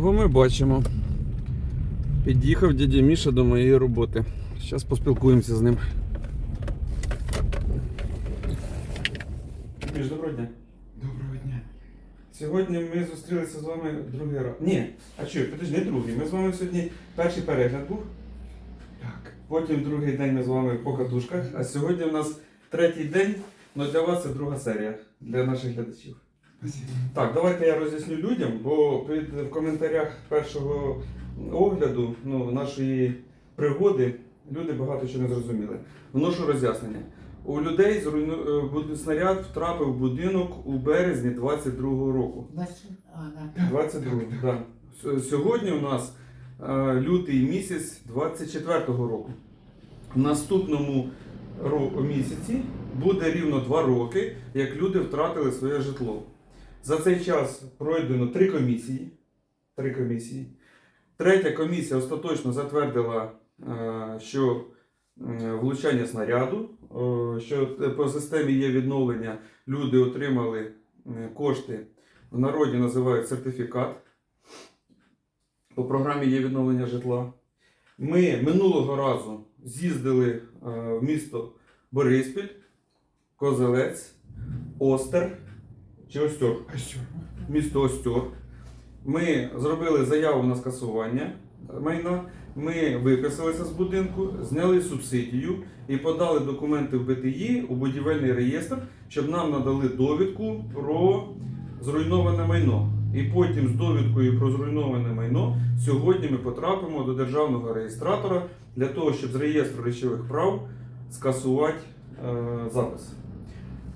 Кого ми бачимо? Під'їхав дядя Міша до моєї роботи. Зараз поспілкуємося з ним. Міш, доброго дня. Доброго дня. Сьогодні ми зустрілися з вами другий раз. Ні, а що, підожди, не другий. Ми з вами сьогодні перший перегляд був, Так. потім другий день ми з вами по катушках, а сьогодні у нас третій день, але для вас це друга серія для наших глядачів. Так, давайте я роз'ясню людям, бо під, в коментарях першого огляду ну, нашої пригоди люди багато чого не зрозуміли. Вношу роз'яснення. У людей зруйну... е, снаряд втрапив в будинок у березні 22-го року. Бачу, а, да. 22 да. С- Сьогодні у нас е, лютий місяць 24-го року. В наступному місяці буде рівно 2 роки, як люди втратили своє житло. За цей час пройдено три комісії. Три комісії. Третя комісія остаточно затвердила, е, що е, влучання снаряду, е, що по системі є відновлення, люди отримали кошти в народі називають сертифікат. По програмі є відновлення житла. Ми минулого разу з'їздили в місто Бориспіль, Козелець, Остер чи. А що? Місто Остер. Ми зробили заяву на скасування майна. Ми виписалися з будинку, зняли субсидію і подали документи в БТІ у будівельний реєстр, щоб нам надали довідку про зруйноване майно. І потім з довідкою про зруйноване майно сьогодні ми потрапимо до державного реєстратора для того, щоб з реєстру речових прав скасувати е, запис.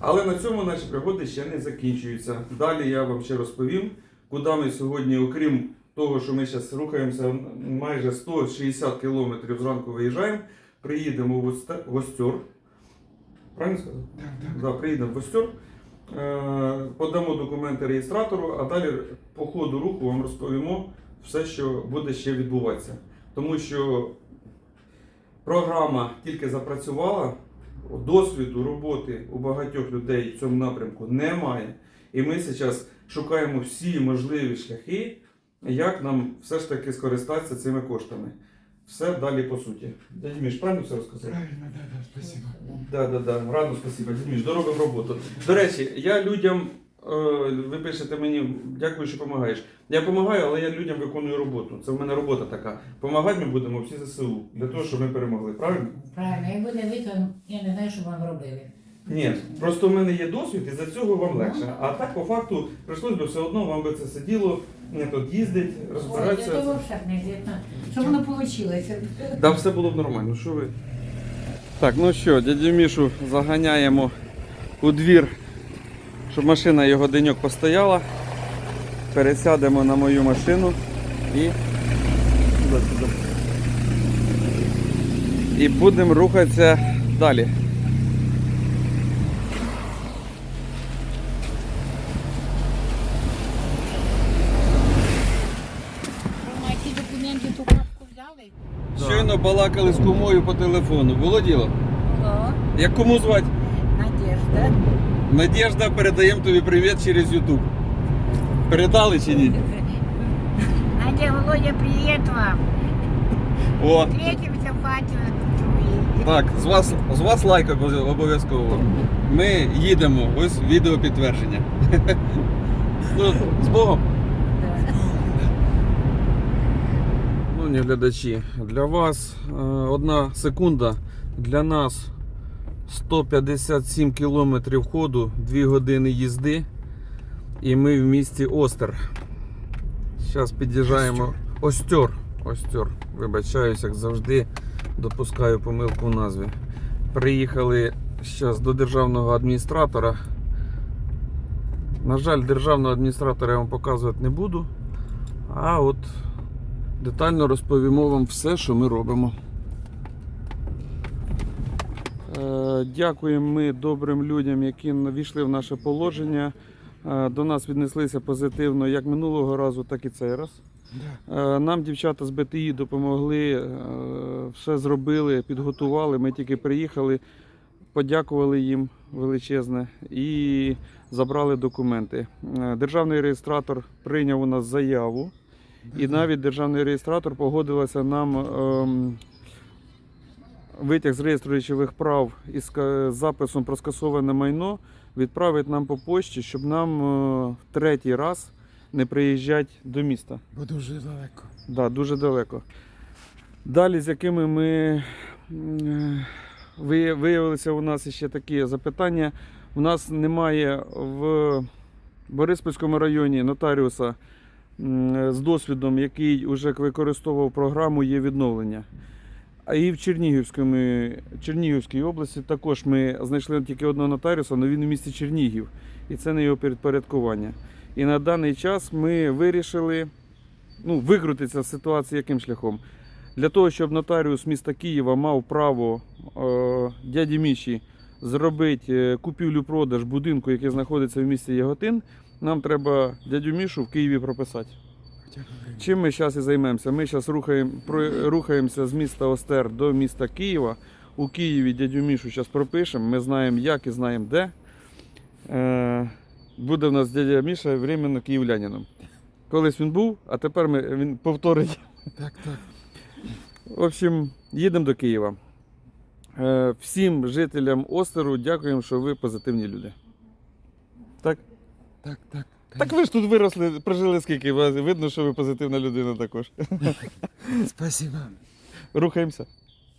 Але на цьому наші пригоди ще не закінчуються. Далі я вам ще розповім, куди ми сьогодні, окрім того, що ми зараз рухаємося майже 160 кілометрів зранку виїжджаємо, приїдемо в в Правильно сказав? Так, так. Да, приїдемо в Остер, е, подамо документи реєстратору, а далі по ходу руху вам розповімо все, що буде ще відбуватися. Тому що програма тільки запрацювала, досвіду роботи у багатьох людей в цьому напрямку немає. І ми зараз шукаємо всі можливі шляхи, як нам все ж таки скористатися цими коштами. Все далі по суті. Дядь Міш, правильно все розказав? Правильно, да, да, спасибо. Да, да, да. Радо, спасибо. Діміш, доробимо роботу. До речі, я людям, ви пишете мені, дякую, що допомагаєш. Я допомагаю, але я людям виконую роботу. Це в мене робота така. Помагати ми будемо всі ЗСУ для того, щоб ми перемогли. Правильно? Правильно, як буде ви, то я не знаю, що вам робили. Ні, просто в мене є досвід, і за цього вам легше. А так, по факту, прийшлось би все одно, вам би це сиділо, не тут їздить, Ой, я розбиратися. того взагалі не. Що воно вийшло? Да, все було б нормально. Що ви? Так, ну що, дядю Мішу заганяємо у двір, щоб машина його деньок постояла. Пересядемо на мою машину і. І будемо рухатися далі. Щойно балакали з кумою по телефону. Було діло? О, Як кому звати? Надежда. Надежда, передаємо тобі привіт через YouTube. Передали чи ні? Надя, Володя, привіт вам. О, Встретимося в хаті. Так, з вас, з вас лайк обов'язково. Ми їдемо, ось відео підтвердження. Ну, з Богом. Ну, не глядачі, для вас е, одна секунда, для нас 157 кілометрів ходу, 2 години їзди. І ми в місті Остер. Зараз під'їжджаємо. Остер. Остер. Вибачаюсь, як завжди, допускаю помилку в назві. Приїхали зараз до державного адміністратора. На жаль, державного адміністратора я вам показувати не буду. А от детально розповімо вам все, що ми робимо. Е, Дякуємо ми добрим людям, які війшли в наше положення. Е, До нас віднеслися позитивно як минулого разу, так і цей раз. Е, Нам дівчата з БТІ допомогли, е, все зробили, підготували. Ми тільки приїхали, подякували їм величезне і забрали документи. Державний реєстратор прийняв у нас заяву І навіть державний реєстратор погодилася нам ем, витяг з реєстру речових прав із записом про скасоване майно відправить нам по почті, щоб нам е, в третій раз не приїжджати до міста. Бо дуже далеко. Да, дуже далеко. Далі, з якими ми м, виявилися у нас ще такі запитання. У нас немає в Бориспільському районі нотаріуса з досвідом, який вже використовував програму є відновлення. А і в Чернігівській області також ми знайшли тільки одного нотаріуса, але він у місті Чернігів. І це не його підпорядкування. І на даний час ми вирішили ну, викрутитися з ситуації яким шляхом. Для того, щоб нотаріус міста Києва мав право е, дяді Міші зробити е, купівлю-продаж будинку, який знаходиться в місті Яготин, нам треба дядю Мішу в Києві прописати. Чим ми зараз і займемося? Ми зараз рухаємо, рухаємося з міста Остер до міста Києва. У Києві дядю Мішу зараз пропишемо. Ми знаємо, як і знаємо де. Е, буде в нас дядя Міша временно київлянином. Колись він був, а тепер ми, він повторить. Так, так. В общем, їдемо до Києва. Е, всім жителям Остеру дякуємо, що ви позитивні люди. Так? Так, так. Так ви ж тут виросли, прожили скільки, видно, що ви позитивна людина також. Спасибо. Рухаємося.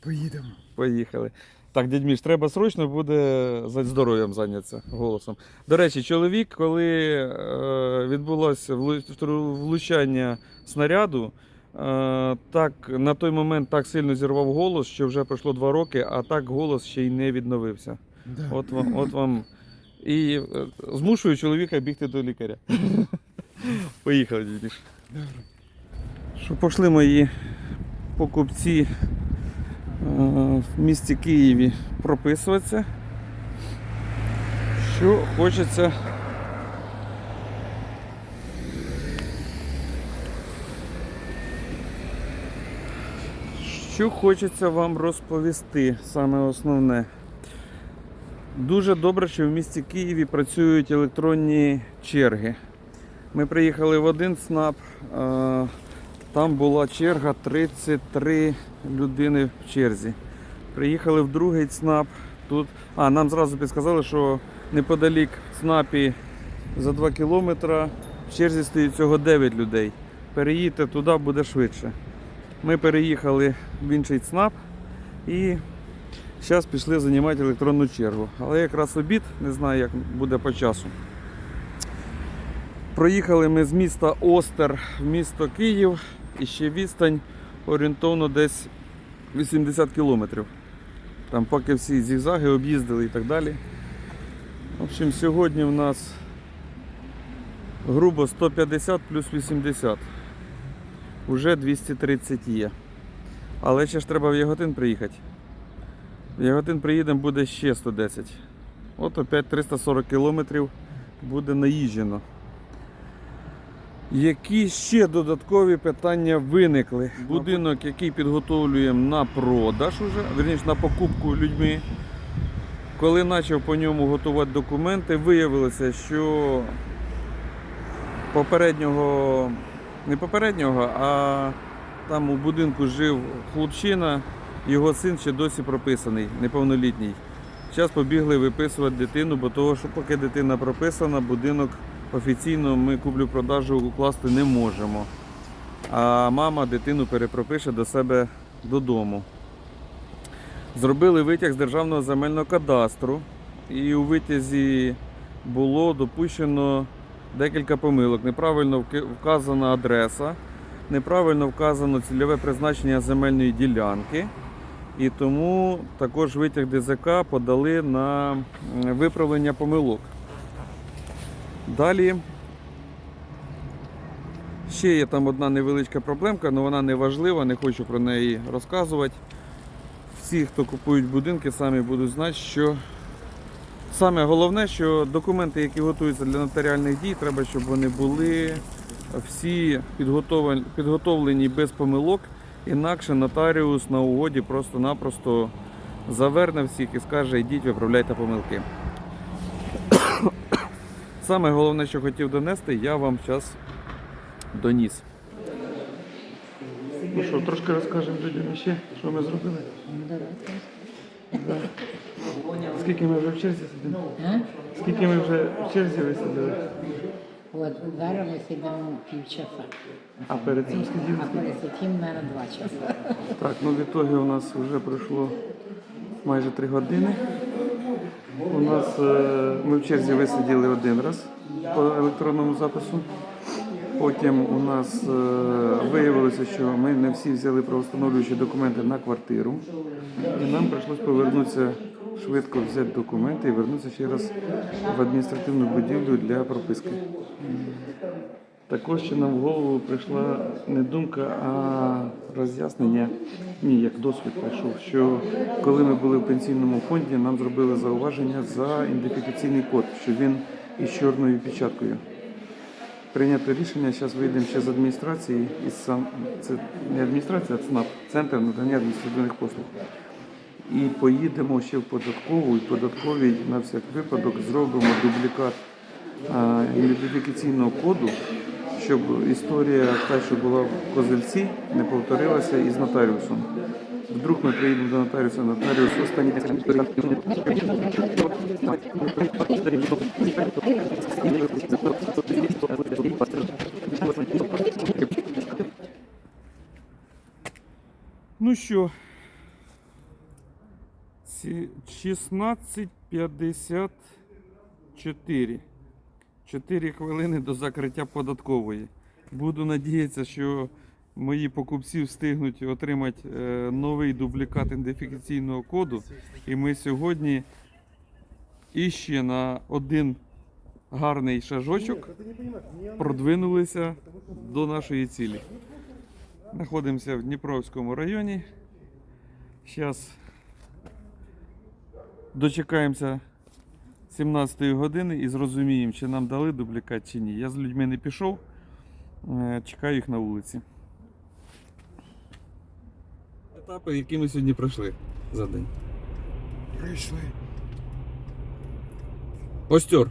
Поїдемо. Поїхали. Так, дядь Міш, треба срочно буде здоров'ям зайнятися голосом. До речі, чоловік, коли е, відбулося влучання снаряду, е, так на той момент так сильно зірвав голос, що вже пройшло два роки, а так голос ще й не відновився. Да. От вам, от вам. І е, змушую чоловіка бігти до лікаря. Поїхали, Міш. Добре. Що пішли мої покупці е, в місті Києві прописуватися. Що хочеться. Що хочеться вам розповісти, саме основне. Дуже добре, що в місті Києві працюють електронні черги. Ми приїхали в один СНАП, там була черга 33 людини в черзі. Приїхали в другий ЦНАП. Тут... А, нам зразу підсказали, що неподалік ЦНАПі за 2 кілометри в черзі стоїть всього 9 людей. Переїдьте туди, буде швидше. Ми переїхали в інший ЦНАП і зараз пішли займати електронну чергу. Але якраз обід, не знаю, як буде по часу. Проїхали ми з міста Остер в місто Київ і ще відстань орієнтовно десь 80 кілометрів. Там поки всі зігзаги об'їздили і так далі. В общем, сьогодні в нас грубо 150 плюс 80. Уже 230 є. Але ще ж треба в Яготин приїхати. Яготин приїдемо буде ще 110. От опять 340 кілометрів буде наїжджено. Які ще додаткові питання виникли? Будинок, який підготовлюємо на продаж, уже, верніше на покупку людьми. Коли почав по ньому готувати документи, виявилося, що попереднього, не попереднього, а там у будинку жив хлопчина, його син ще досі прописаний, неповнолітній. Зараз побігли виписувати дитину, бо того, що поки дитина прописана, будинок офіційно ми куплю-продажу укласти не можемо. А мама дитину перепропише до себе додому. Зробили витяг з державного земельного кадастру, і у витязі було допущено декілька помилок. Неправильно вказана адреса, неправильно вказано цільове призначення земельної ділянки. І тому також витяг ДЗК подали на виправлення помилок. Далі ще є там одна невеличка проблемка, але вона не важлива, не хочу про неї розказувати. Всі, хто купують будинки, самі будуть знати, що саме головне, що документи, які готуються для нотаріальних дій, треба, щоб вони були всі підготовлені, без помилок. Інакше нотаріус на угоді просто-напросто заверне всіх і скаже, йдіть, виправляйте помилки. Саме головне, що хотів донести, я вам зараз доніс. Ну що, трошки розкажемо людям ще, що ми зробили. Да. Скільки ми вже в черзі сидимо? Скільки ми вже в черзі висиділи? От зараз ми сидимо півчаса, А перед цим а перед цим, мабуть, два часа. Так, ну в ітогі у нас вже пройшло майже три години. У нас е, ми в черзі висиділи один раз по електронному запису. Потім у нас е, виявилося, що ми не всі взяли правостановлюючі документи на квартиру. І нам прийшлось повернутися швидко взяти документи і вернутися ще раз в адміністративну будівлю для прописки. Також ще нам в голову прийшла не думка, а роз'яснення, ні, як досвід прийшов, що коли ми були в пенсійному фонді, нам зробили зауваження за ідентифікаційний код, що він із чорною печаткою. Прийнято рішення, зараз вийдемо ще з адміністрації, із сам це не адміністрація, а ЦНАП, центр надання адміністративних послуг. І поїдемо ще в податкову, і податковій на всяк випадок зробимо дублікат ідентифікаційного коду, щоб історія, та, що була в Козельці, не повторилася із нотаріусом. Вдруг ми приїдемо до нотаріуса, нотаріус останній Ну що, 16.54. 4 хвилини до закриття податкової. Буду надіятися, що мої покупці встигнуть отримати е, новий дублікат ідентифікаційного коду. І ми сьогодні іще на один гарний шажочок продвинулися до нашої цілі. Знаходимося в Дніпровському районі. Зараз дочекаємося 17 години і зрозуміємо, чи нам дали дублікат чи ні. Я з людьми не пішов, е, чекаю їх на вулиці. Етапи, які ми сьогодні пройшли за день. Прийшли. Остер.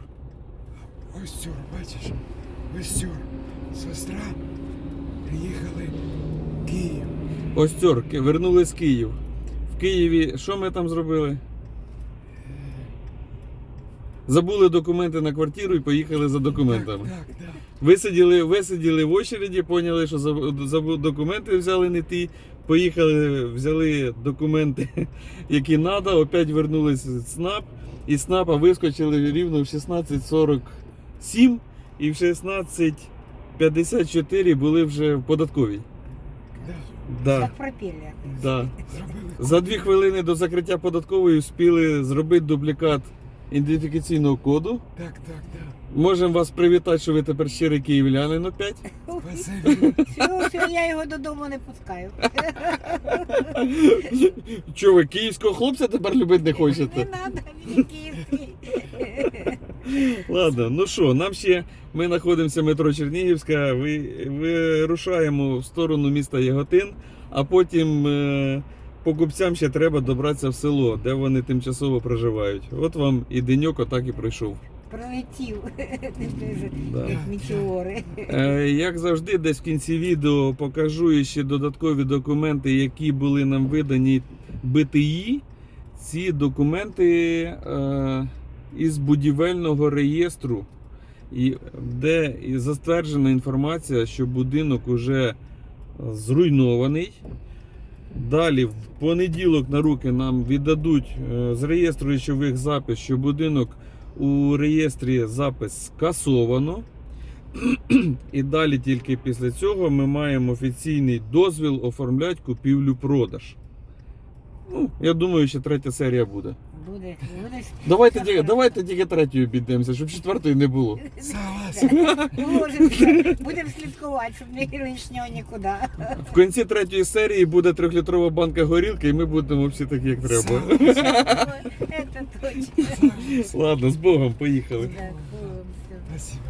Ось бачиш? Ось. Сестра. Приїхали в Київ. Остер, Ки- вернулись в Київ. В Києві що ми там зробили? Забули документи на квартиру і поїхали за документами. Так, так, так. Висиділи, висиділи в очереді, поняли, що заб- забу- документи взяли не ті. Поїхали, взяли документи, які треба, опять вернулись в СНАП. І СНАПа вискочили рівно в 16.47 і в 16.54 були вже в податковій. Да. Да, Як пропілля. да. За дві хвилини до закриття податкової встигли зробити дублікат ідентифікаційного коду. Так, так, так. Можемо вас привітати, що ви тепер щирий київлянин опять. Спасибі. Все, я його додому не пускаю. Чого ви київського хлопця тепер любити не Не хочете? треба, він київський. Ладно, ну що, нам ще ми знаходимося метро Чернігівська. Ви, вирушаємо в сторону міста Яготин, а потім е, покупцям ще треба добратися в село, де вони тимчасово проживають. От вам і деньок отак і пройшов. Пролетів. Да. Як. Е, Як завжди, десь в кінці відео покажу ще додаткові документи, які були нам видані БТІ. Ці документи е, із будівельного реєстру, і, де і застверджена інформація, що будинок уже зруйнований. Далі, в понеділок на руки нам віддадуть е, з реєстру речових запис, що будинок у реєстрі запис скасовано. І далі тільки після цього ми маємо офіційний дозвіл оформляти купівлю-продаж. Ну, я думаю, що третя серія буде. Буде, буде. Давайте, тільки- давайте тільки третьою обійдемося, щоб четвертої не було. Будемо слідкувати, щоб не лишнього нікуди. В кінці третьої серії буде трьохлітрова банка горілки, і ми будемо всі такі, як треба. Це точно. Ладно, з Богом, поїхали. Так, було. Спасибо.